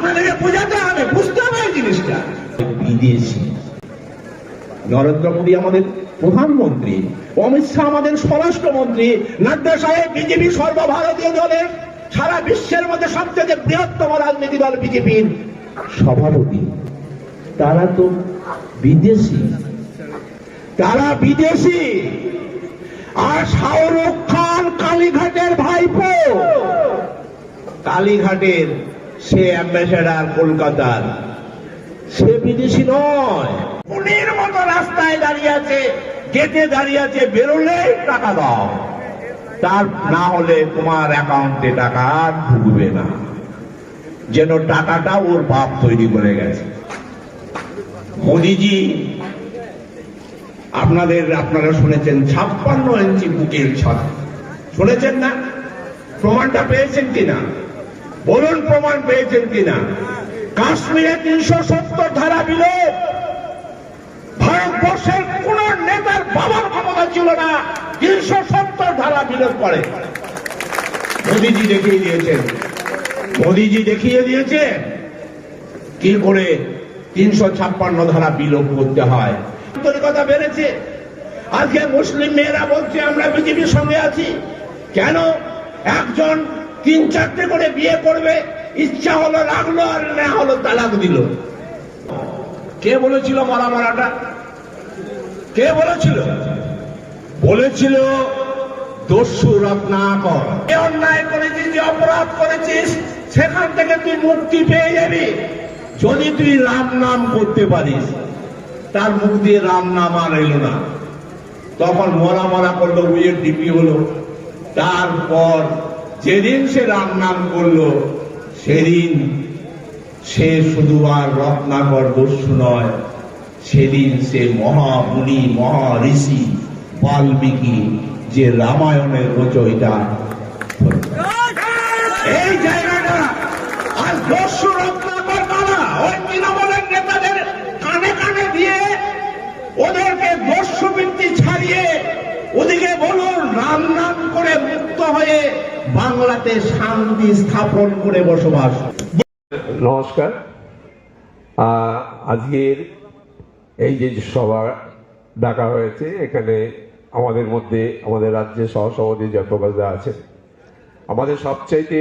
আপনাদেরকে বোঝাতে হবে, বুঝতে হবে জিনিসটা। বিদেশি। নরেন্দ্র মোদী আমাদের প্রধানমন্ত্রী, অমিত শাহ আমাদের স্বরাষ্ট্রমন্ত্রী, নাড্ডা সাহেব বিজেপি সর্বভারতীয় দলের, সারা বিশ্বের মধ্যে সবচেয়ে বৃহত্তম রাজনীতি দল বিজেপির সভাপতি। তারা তো বিদেশি। তারা বিদেশি। আর শাহরুখ খান কালীঘাটের ভাইপো। কালীঘাটের সে অ্যাম্বাসেডার কলকাতার। সে বিদেশি নয়। পুনের মতো রাস্তায় দাঁড়িয়ে আছে, গেটে দাঁড়িয়ে আছে, বেরোলে টাকা দাও। তার না হলে তোমার অ্যাকাউন্টে টাকা ঢুকবে না। যেন টাকাটা ওর বাপ তৈরি করে গেছে। মোদিজি, আপনাদের, আপনারা শুনেছেন ছাপ্পান্ন ইঞ্চি বুকের ছাদ। শুনেছেন না? প্রমাণটা পেয়েছেন কিনা? বলুন প্রমাণ পেয়েছেন কিনা? কাশ্মীরে তিনশো সত্তর ধারা বিলোপ। ভারতবর্ষের কোন নেতার বাবার ক্ষমতা ছিল না। তিনশো সত্তর ধারা বিলোপ করে। মোদিজি দেখিয়ে দিয়েছেন। মোদিজি দেখিয়ে দিয়েছেন কি করে তিনশো ছাপ্পান্ন ধারা বিলোপ করতে হয়। আন্তরিকতা বেড়েছে। আজকে মুসলিম মেয়েরা বলছে, আমরা বিজেপির সঙ্গে আছি। কেন একজন তিন চারটে করে বিয়ে করবে, ইচ্ছা হলো রাখল আর না হলো তালাক দিল। কে বলেছিল মারা মারাটা? কে বলেছিল? বলেছিল, দস্যু রত্না কর। এ অন্যায় করেছিস, যে অপরাধ করেছিস, সেখান থেকে তুই মুক্তি পেয়ে যাবি। যদি তুই রাম নাম করতে পারিস, তার মুখ দিয়ে রাম নাম আর এলো না। তখন মরা মরা করল বিয়ের ডিপি হলো। তারপর যেদিন সে রাম নাম করল, সেদিন সে শুধু আর রত্নাকর দস্যু নয়, সেদিন সে মহামুনি মহা ঋষি বাল্মীকি যে রামায়ণের রচয়িতা এই জায়গাটা আর দস্যু রত্নাকর কারা ওই তৃণমূলের নেতাদের কানে কানে দিয়ে ওদেরকে দস্যুবৃত্তি ছাড়িয়ে ওদিকে বলুন রাম নাম করে মুক্ত হয়ে বাংলাতে শান্তি স্থাপন করে বসবাস। নমস্কার। আজকের এই যে সভা ডাকা হয়েছে, এখানে আমাদের মধ্যে আমাদের রাজ্যে সহসভাপতি জয়প্রকাশ দা আছেন। আমাদের সবচাইতে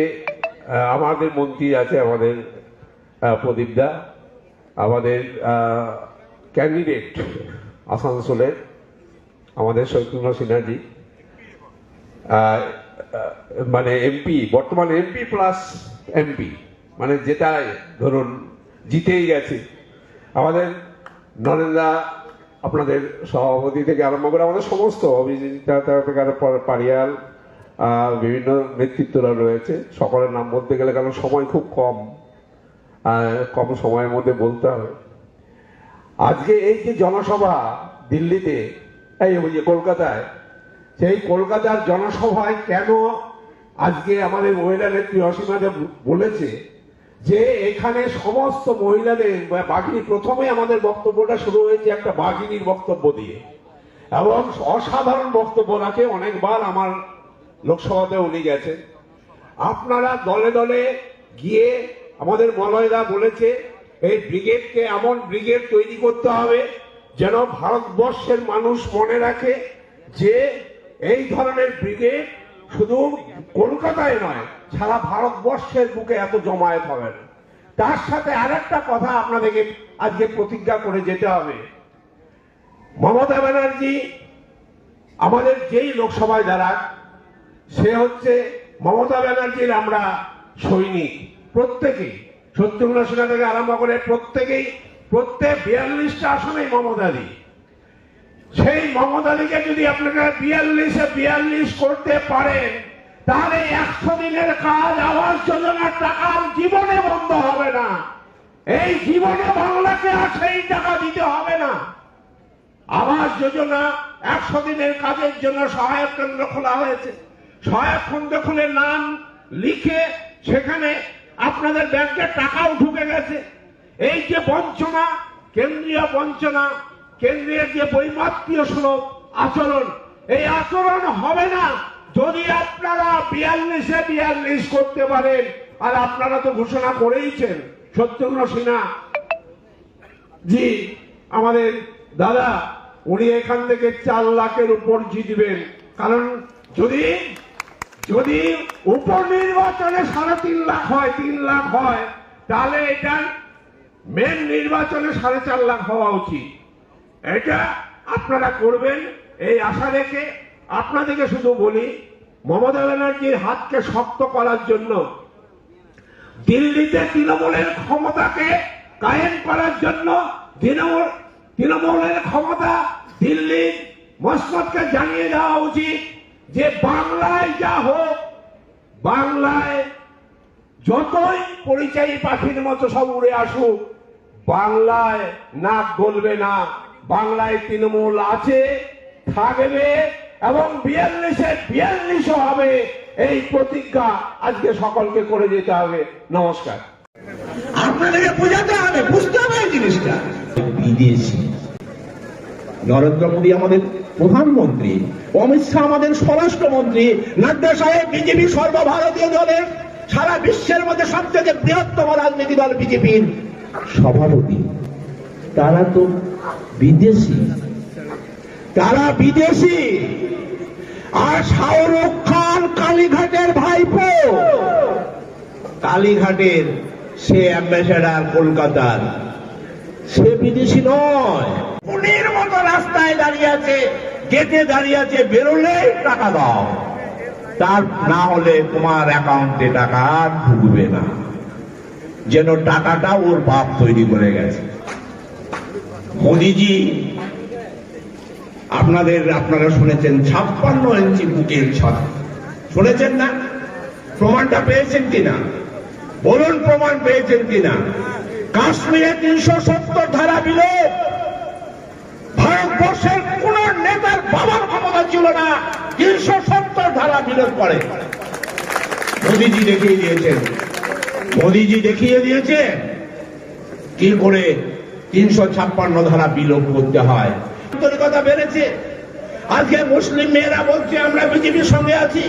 আমাদের মন্ত্রী আছে আমাদের প্রদীপ দা। আমাদের ক্যান্ডিডেট আসানসোলের আমাদের শৈকুণ্য সিনহাজি মানে এমপি বর্তমানে এমপি প্লাস এমপি মানে যেটা ধরুন, জিতেই গেছে। আমাদের নরেন্দা আপনাদের সভাপতি থেকে আরম্ভ করে আমাদের সমস্ত অভিজিতা পারিয়াল বিভিন্ন নেতৃত্বরা রয়েছে। সকলের নাম বলতে গেলে কারণ সময় খুব কম। কম সময়ের মধ্যে বলতে হবে। আজকে এই যে জনসভা দিল্লিতে, এই যে কলকাতায় সেই কলকাতার জনসভায় কেন আজকে আমাদের মহিলা নেত্রী অসীমা বলেছে যে এখানে সমস্ত মহিলাদের বাঘিনী প্রথমে আমাদের বক্তব্যটা শুরু হয়েছে একটা বাঘিনীর বক্তব্য দিয়ে। এবং অসাধারণ বক্তব্য রাখে অনেকবার আমার লোকসভাতে উনি গেছেন। আপনারা দলে দলে গিয়ে আমাদের মলয়দা বলেছে, এই ব্রিগেডকে এমন ব্রিগেড তৈরি করতে হবে যেন ভারতবর্ষের মানুষ মনে রাখে যে এই ধরনের ব্রিগেড শুধু কলকাতায় নয়, সারা ভারতবর্ষের বুকে এত জমায়েত হবে না। তার সাথে আরেকটা কথা আপনাদেরকে আজকে প্রতিজ্ঞা করে যেতে হবে। মমতা ব্যানার্জি আমাদের যেই লোকসভায় দাঁড়াক সে হচ্ছে মমতা ব্যানার্জির আমরা সৈনিক। প্রত্যেকেই শত্রুঘ্ন সিনহা থেকে আরম্ভ করে প্রত্যেকেই, প্রত্যেক বিয়াল্লিশটা আসনেই মমতা মমতাদি সেই মমতাদিকে যদি আপনারা বিয়াল্লিশে বিয়াল্লিশ করতে পারেন, তাহলে একশো দিনের কাজ, আবাস যোজনার টাকা জীবনে বন্ধ হবে না। এই জীবনে বাংলাকে আর সেই টাকা দিতে হবে না। আবাস যোজনা একশো দিনের কাজের জন্য সহায়ক কেন্দ্র খোলা হয়েছে। সহায়ক কেন্দ্র খুলে নাম লিখে সেখানে আপনাদের ব্যাংকের টাকাও ঢুকে গেছে। এই যে বঞ্চনা, কেন্দ্রীয় বঞ্চনা কেন্দ্রীয় যে বৈমাত্রীয় সুলভ আচরণ, এই আচরণ হবে না যদি আপনারা বিয়াল্লিশে বিয়াল্লিশ করতে পারেন। আর আপনারা তো ঘোষণা করেইছেন শত্রুঘ্ন সিনহা। জি, আমাদের দাদা, উনি এখান থেকে চার লাখের উপর জিতবেন কারণ যদি যদি উপনির্বাচনে সাড়ে তিন লাখ হয়, তিন লাখ হয়, তাহলে এটা মেন নির্বাচনে সাড়ে চার লাখ হওয়া উচিত। এটা আপনারা করবেন, এই আশা রেখে আপনাদেরকে শুধু বলি, মমতা ব্যানার্জির হাতকে শক্ত করার জন্য দিল্লিতে তৃণমূলের ক্ষমতাকে কায়েম করার জন্য তৃণমূল, তৃণমূলের ক্ষমতা দিল্লির মসনদকে জানিয়ে দেওয়া উচিত যে বাংলায় যা হোক, বাংলায় যতই পরিচয়ী পাখির মতো সব উড়ে আসুক, বাংলায় নাক গলবে না। বাংলায় তৃণমূল আছে থাকবে এবং বিয়াল্লিশে বিয়াল্লিশও হবে এই প্রতিজ্ঞা আজকে সকলকে করে যেতে হবে। নমস্কার। আপনাদেরকে বোঝাতে হবে বুঝতে হবে এই জিনিসটা। বিদেশি। নরেন্দ্র মোদী আমাদের প্রধানমন্ত্রী অমিত শাহ আমাদের স্বরাষ্ট্রমন্ত্রী নাড্ডা সাহেব বিজেপি সর্বভারতীয় দলের সারা বিশ্বের মধ্যে সবথেকে বৃহত্তম রাজনীতি দল বিজেপির সভাপতি। তারা তো বিদেশি। তারা বিদেশি। আর শাহরুখ খান কালীঘাটের ভাইপো। কালীঘাটের সে অ্যাম্বাসেডার কলকাতার। সে বিদেশি নয়। পুনের মতো রাস্তায় দাঁড়িয়ে আছে, গেটে দাঁড়িয়ে আছে, বেরোলে টাকা দাও। তার না হলে তোমার অ্যাকাউন্টে টাকা ঢুকবে না। যেন টাকাটা ওর বাপ তৈরি করে গেছে। মোদিজি, আপনাদের, আপনারা শুনেছেন ছাপ্পান্ন ইঞ্চি বুকের ছাদ শুনেছেন না? প্রমাণটা পেয়েছেন কিনা? বলুন প্রমাণ পেয়েছেন কিনা? কাশ্মীরে তিনশো সত্তর ধারা বিলোপ। ভারতবর্ষের কোন নেতার বাবার ক্ষমতা ছিল না। তিনশো সত্তর ধারা বিলোপ করে। মোদিজি দেখিয়ে দিয়েছেন। মোদিজি দেখিয়ে দিয়েছেন কি করে তিনশো ছাপ্পান্ন ধারা বিলোপ করতে হয়। আন্তরিকতা বেড়েছে। আজকে মুসলিম মেয়েরা বলছে, আমরা বিজেপির সঙ্গে আছি।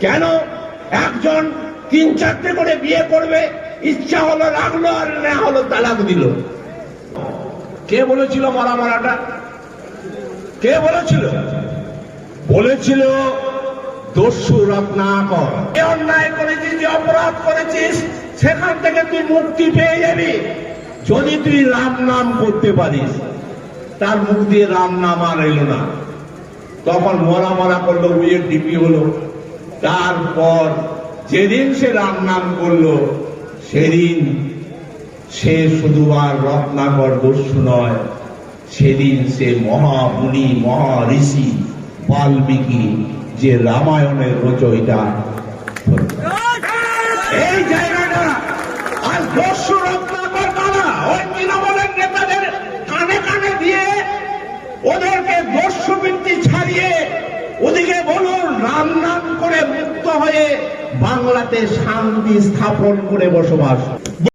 কেন একজন তিন চারটে করে বিয়ে করবে? ইচ্ছা হলো রাখল আর না হলো তালাক দিল। কে বলেছিল মারা মারাটা? কে বলেছিল? বলেছিল, দস্যু রত্না অন্যায় করেছিস, যে অপরাধ করেছিস, সেখান থেকে তুই মুক্তি পেয়ে যাবি। যদি তুই রাম নাম করতে পারিস তার মুখ দিয়ে রাম নাম আর এলো না। তখন মরা মরা করল বিয়ের ডিপি হলো। তারপর যেদিন সে রাম নাম করল সেদিন সে শুধু আর রত্নাকর দস্যু নয় সেদিন সে মহামুনি মহা ঋষি বাল্মীকি যে রামায়ণের রচয়িতা। এই জায়গাটা আর দস্যু রত্নাকর কারা ওই তৃণমূলের নেতাদের কানে কানে দিয়ে ওদেরকে দস্যুবৃত্তি ছাড়িয়ে ওদিকে বলুন রাম নাম করে মুক্ত হয়ে বাংলাতে শান্তি স্থাপন করে বসবাস।